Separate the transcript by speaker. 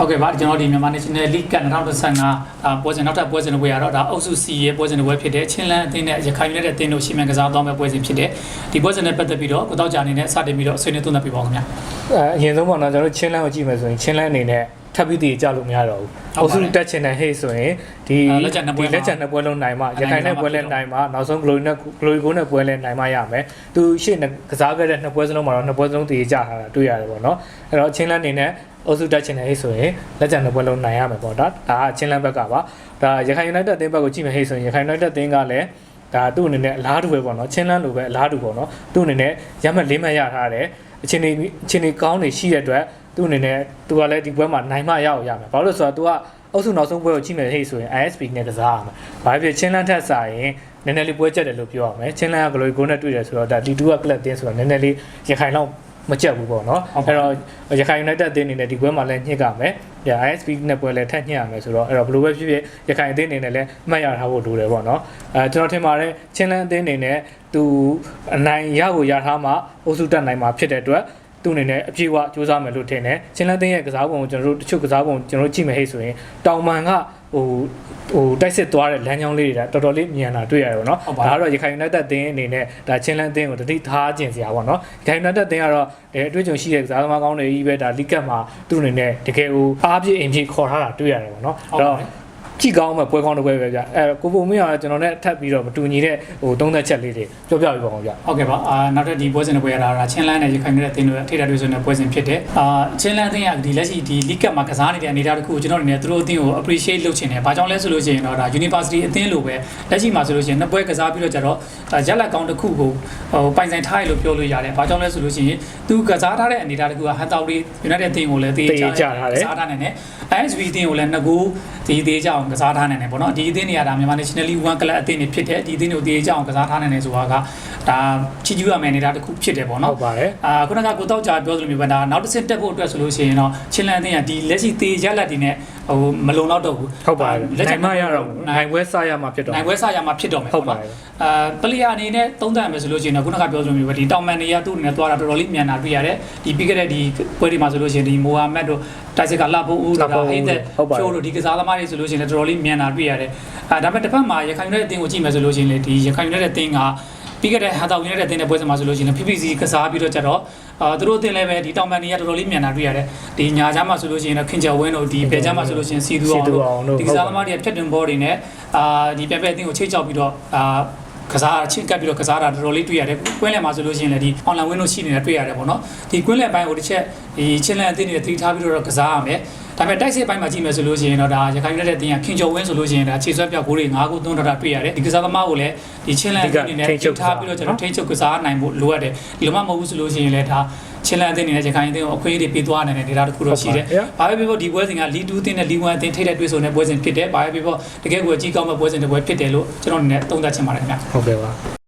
Speaker 1: ဟုတ်ကဲ့ပါကျွန်တော်ဒီမြန်မာ National League က2015အာပွဲစဉ်နောက်ထပ်ပွဲစဉ်တစ်ပွဲရတော့ဒါအုပ်စု C ရဲ့ပွဲစဉ်တစ်ပွဲဖြစ်တဲ့ချင်းလန်းအသင်းနဲ့ရခိုင်ပြည်နယ်အသင်းတို့ရှီမန်ကစားသွားမဲ့ပွဲစဉ်ဖြစ်တဲ့ဒီပွဲစဉ်နဲ့ပတ်သက်ပြီးတော့ကိုတောက်ကြအနေနဲ့စတင်ပြီးတော့ဆွေးနွေးသုံးသပ်ပြပါဦးခင်ဗျာ
Speaker 2: အဲအရင်ဆုံးပေါ့နော်ကျွန်တော်တို့ချင်းလန်းကိုကြည့်မယ်ဆိုရင်ချင်းလန်းအနေနဲ့ထပ်ပြီးတည်ကြလို့မရတော့ဘူး
Speaker 1: ဟုတ်
Speaker 2: အုပ်
Speaker 1: ပါတယ်
Speaker 2: စုတက်ချင်တဲ့ဟေ့ဆိုရင်ဒီ
Speaker 1: အာလက်ကျန်နှစ်ပွဲ
Speaker 2: ဒီ
Speaker 1: မှာ
Speaker 2: လက်ချန်နှစ်ပွဲလုံးနိုင်မှ
Speaker 1: အနိုင်
Speaker 2: ရခိုင်နဲ့
Speaker 1: ရမှာ
Speaker 2: ပွဲလဲ
Speaker 1: ဖြစ်တော့
Speaker 2: နိုင်မှနောက်ဆုံး glory နဲ့ glory goal နဲ့ပွဲလဲနိုင်မှရမယ်သူရှေ့နဲ့ကစားခဲ့တဲ့နှစ်ပွဲစလုံးမှာတော့နှစ်ပွဲစလုံးတည်ကြထားတာတွေ့ရတယ်ပေါ့နော်အဲ့တော့ချင်းလန်းအနေနဲ့ အုပ်စုတက်ချင်တဲ့ဟေ့ဆိုရင်လက်ချန်နှစ်ပွဲလုံးနိုင်ရမယ်ပေါ့ဒါဒါကချင်းလန်းဘက်ကပါဒါရခိုင် United အသင်းဘက်ကိုကြည့်မယ်ဟေ့ဆိုရင်ရခိုင် United အသင်းကလည်းဒါသူ့အနေနဲ့အလားတူပဲပေါ့နော်ချင်းလန်းလိုပဲအလားတူပေါ့နော်သူ့အနေနဲ့ရမှတ်လေးမှတ်ရထားတယ်အချင်းနေအချင်းနေကောင်းနေရှိတဲ့အတွက်သူ့အနေနဲ့သူကလည်းဒီပွဲမှာနိုင်မှရအောင်ရမယ်ဘာလို့လဲဆိုတော့ तू ကအုပ်စုနောက်ဆုံးပွဲကိုကြည့်မယ်ဟေ့ဆိုရင် ISP နဲ့ကစားရမယ်ဘာဖြစ်ချင်းလန်းထက်စာရင်နည်းနည်းလေးပွဲချက်တယ်လို့ပြောရမယ်ချင်းလန်းကဂလိုဂိုးနဲ့တွေ့တယ်ဆိုတော့ဒါ D2 ကကလပ်တင်းဆိုတော့နည်းနည်းလေးရခိုင်လောက် မကြက်ဘူးပေါ့နော်
Speaker 1: ဟုတ်ပါ
Speaker 2: အဲ့တော့ရခိုင် United အသင်းအနေနဲ့ဒီပွဲမှာလည်းညှစ်ကမယ်။ဒါ ISP နဲ့ပွဲလည်းထက်ညှစ်ရမယ်ဆိုတော့အဲ့တော့ဘယ်လိုပဲဖြစ်ဖြစ်ရခိုင်အသင်းအနေနဲ့လည်းမှတ်ရထားဖို့လိုတယ်ပေါ့နော်။အဲကျွန်တော်ထင်ပါတယ်ချင်းလန်းအသင်းအနေနဲ့သူအနိုင်ရကိုရထားမှအုပ်စုတက်နိုင်မှာဖြစ်တဲ့အတွက် သူအနေနဲ့အပြည့်အဝစူးစမ်းမယ်လို့ထင်တယ်။ချင်းလန်းအသင်းရဲ့ကစားပုံကိုကျွန်တော်တို့တချို့ကစားပုံကျွန်တော်တို့ကြည့်မယ်ဟဲ့ဆိုရင်တောင်မန်ကဟိုဟိုတိုက်စစ်သွားတဲ့လမ်းကြောင်းလေးတွေဒါတော်တော်လေးမြန်တာတွေ့ရတယ်ပေါ့နော်
Speaker 1: ဟုတ်ပါ
Speaker 2: ဒါကတော့ရခိုင် United အသင်းအနေနဲ့ဒါချင်းလန်းအသင်းကိုတတိထားခြင်းစရာပေါ့နော်ရခိုင် United အသင်းကတော့အဲအတွေ့အကြုံရှိတဲ့ကစားသမားကောင်းတွေကြီးပဲဒါလိကတ်မှာသူ့အနေနဲ့တကယ်ဟိုအားပြည့်အင်ပြည့်ခေါ်ထားတာတွေ့ရတယ်ပေါ့နော်
Speaker 1: ဟုတ်ပါ
Speaker 2: အဲ့တော့ ကြည့်ကောင်းမဲ့ပွဲကောင်းတစ်ပွဲပဲဗျအဲကိုပုံမင်းကကျွန်တော်နဲ့ထပ်ပြီးတော့မတူညီတဲ့ဟိုသုံးသက်ချက်လေးတွေပြောပြပြပါအောင်ဗျ
Speaker 1: ဟုတ်ကဲ့ပါအာနောက်ထပ်ဒီပွဲစဉ်တစ်ပွဲရတာကချင်းလန်းနဲ့ရခိုင်ပြည်နယ်အသင်းတို့ရဲ့ထိတာတွေ့ဆုံတဲ့ပွဲစဉ်ဖြစ်တဲ့အာချင်းလန်းအသင်းကဒီလက်ရှိဒီ league cup မှာကစားနေတဲ့အနေအထားတစ်ခုကိုကျွန်တော်အနေနဲ့သူတို့အသင်းကို appreciate လုပ်ချင်တယ်။ဘာကြောင့်လဲဆိုလို့ရှိရင်တော့ဒါ university အသင်းလိုပဲလက်ရှိမှာဆိုလို့ရှိရင်နှစ်ပွဲကစားပြီးတော့ကျတော့ဒါရက်လက်ကောင်းတစ်ခုကိုဟိုပိုင်ဆိုင်ထားရလို့ပြောလို့ရတယ်။ဘာကြောင့်လဲဆိုလို့ရှိရင်သူကစားထားတဲ့အနေအထားတစ်ခုကဟန်တောက်လေး United အသင်းကိုလည်းတေးကြကစားထားနိုင်တယ်။ ISV အသင်းကိုလည်းနှစ်ကူ ဒီသေးကြအောင်ကစားထားနိုင်တယ်ပေါ့နော်။ဒီအသင်းတွေကဒါမြန်မာ National League 1 club အသင်းတွေဖြစ်တယ်။ဒီအသင်းတွေကိုတေးကြအောင်ကစားထားနိုင်တယ်ဆိုတာကဒါချီကျူးရမယ်အနေအထားတစ်ခုဖြစ်တယ်ပေါ့နော်
Speaker 2: ဟုတ်ပါတယ်
Speaker 1: အာခုနကကိုတောက်ကြပြောသလိုမျိုးပဲဒါနောက်တစ်ဆင့်တက်ဖို့အတွက်ဆိုလို့ရှိရင်တော့ချင်းလန်အသင်းကဒီလက်ရှိသေးရက်လက်တွေနဲ့ဟိုမလုံလောက်တော့ဘူး
Speaker 2: ဟုတ်ပါတယ်
Speaker 1: လက်ချ
Speaker 2: နိုင်မှရတော့ဘူး
Speaker 1: နို
Speaker 2: နိုင်င်ပွဲစရမှာဖြစ်တော့
Speaker 1: နိုင်ပွဲဆရမှာဖြစ်တော့မယ်
Speaker 2: ဟုတ်ပါတယ်
Speaker 1: အာပလီယာအနေနဲ့သုံးသပ်ရမယ်ဆိုလို့ရှိရင်တော့ခုနကပြောသလိုမျိုးပဲဒီတောင်မန်တွေကသူ့အနေနဲ့သွားတာတော်တော်လေးမြန်တာတွေ့ရတယ်ဒီပြီးခဲ့တဲ့ဒီပွဲတွေမှာဆိုလို့ရှိရင်ဒီမိုဟာမက်တို့တိုက်စစ်ကလာဖို့ဦး
Speaker 2: လာ
Speaker 1: တို့
Speaker 2: ဖို့ဦး
Speaker 1: ဟိသက်
Speaker 2: ဟုတ်ပါတယ်
Speaker 1: ချိုးတို့ဒီကစားသမားတွေဆိုလို့ရှိရင်လည်းတော်တော်လေးမြန်တာတွေ့ရတယ်အာဒါပေမဲ့တစ်ဖက်မှာရခိုင်ယူနိုက်တက်အသင်းကိုကြည့်မယ်ဆိုလို့ရှိရင်လေဒီရခိုင်ယူနိုက်တက်အသင်းက ပြီးခဲ့တဲ့ဟာတာဝင်တဲ့အသင်းတဲ့ပွဲစဉ်မှာဆိုလို့ရှိရင် PPC ကစားပြီးတော့ကြတော့အာသူတို့အသင်းလည်းပဲဒီတောင်ပန်တွေကတော်တော်လေးမြန်တာတွေ့ရတယ်ဒီညာချမ်းမှာဆိုလို့ရှိရင်တော့ခင်ကျော်ဝင်းတို့ဒီဘယ်ချမ်းမှာဆိုလို့ရှိရင်စီသူအောင်တို့ဒီကစားသမားတွေကဖြတ်တွင်ဘောတွေနဲ့အာဒီပြက်ပြက်အသင်းကိုချိတ်ချောက်ပြီးတော့အာကစားချင်းကပ်ပြီးတော့ကစားတာတော်တော်လေးတွေ့ရတယ်ကွင်းလယ်မှာဆိုလို့ရှိရင်လည်းဒီ online win လို့ရှိနေတာတွေ့ရတယ်ပေါ့နော်ဒီကွင်းလယ်ပိုင်းကိုတစ်ချက်ဒီချင်းလန်အသင်းတွေသတိထားပြီးတော့ကစားရမယ် ဒါပေမဲ့တိုက်စစ်ပိုင်းမှာကြည့်မယ်ဆိုလို့ရှိရင်တော့ဒါရခိုင်ပြည်နယ်တဲ့အသင်းကခင်ကျော်ဝင်းဆိုလို့ရှိရင်ဒါခြေဆွဲပြောက်ဂိုးတွေ၅ခုသွန်းထားတာတွေ့ရတယ်ဒီကစားသမားကိုလည်းဒီချင်းလန်အသင်းတွေနဲ့ထိထားပြီးတော့ကျွန်တော်ထိန်းချုပ်ကစားနိုင်ဖို့လိုအပ်တယ်ဒီလိုမှမဟုတ်ဘူးဆိုလို့ရှိရင်လည်းဒါချင်းလန်အသင်းတွေနဲ့ရခိုင်အသင်းကိုအခွင့်အရေးတွေပေးသွားနိုင်တဲ့ဒေတာတစ်ခုတော့ရှိတယ်ဘာပဲဖြစ်ဖြစ်ဒီပွဲစဉ်ကလီ2အသင်းနဲ့လီ1အသင်းထိတဲ့တွေ့ဆုံတဲ့ပွဲစဉ်ဖြစ်တယ်ဘာပဲဖြစ်ဖြစ်တကယ်ကိုအကြီးကောင်းမဲ့ပွဲစဉ်တစ်ပွဲဖြစ်တယ်လို့ကျွန်တော်အနေနဲ့သုံးသပ်ချင်ပါတယ်ခင်ဗျာ
Speaker 2: ဟုတ်ကဲ့ပါ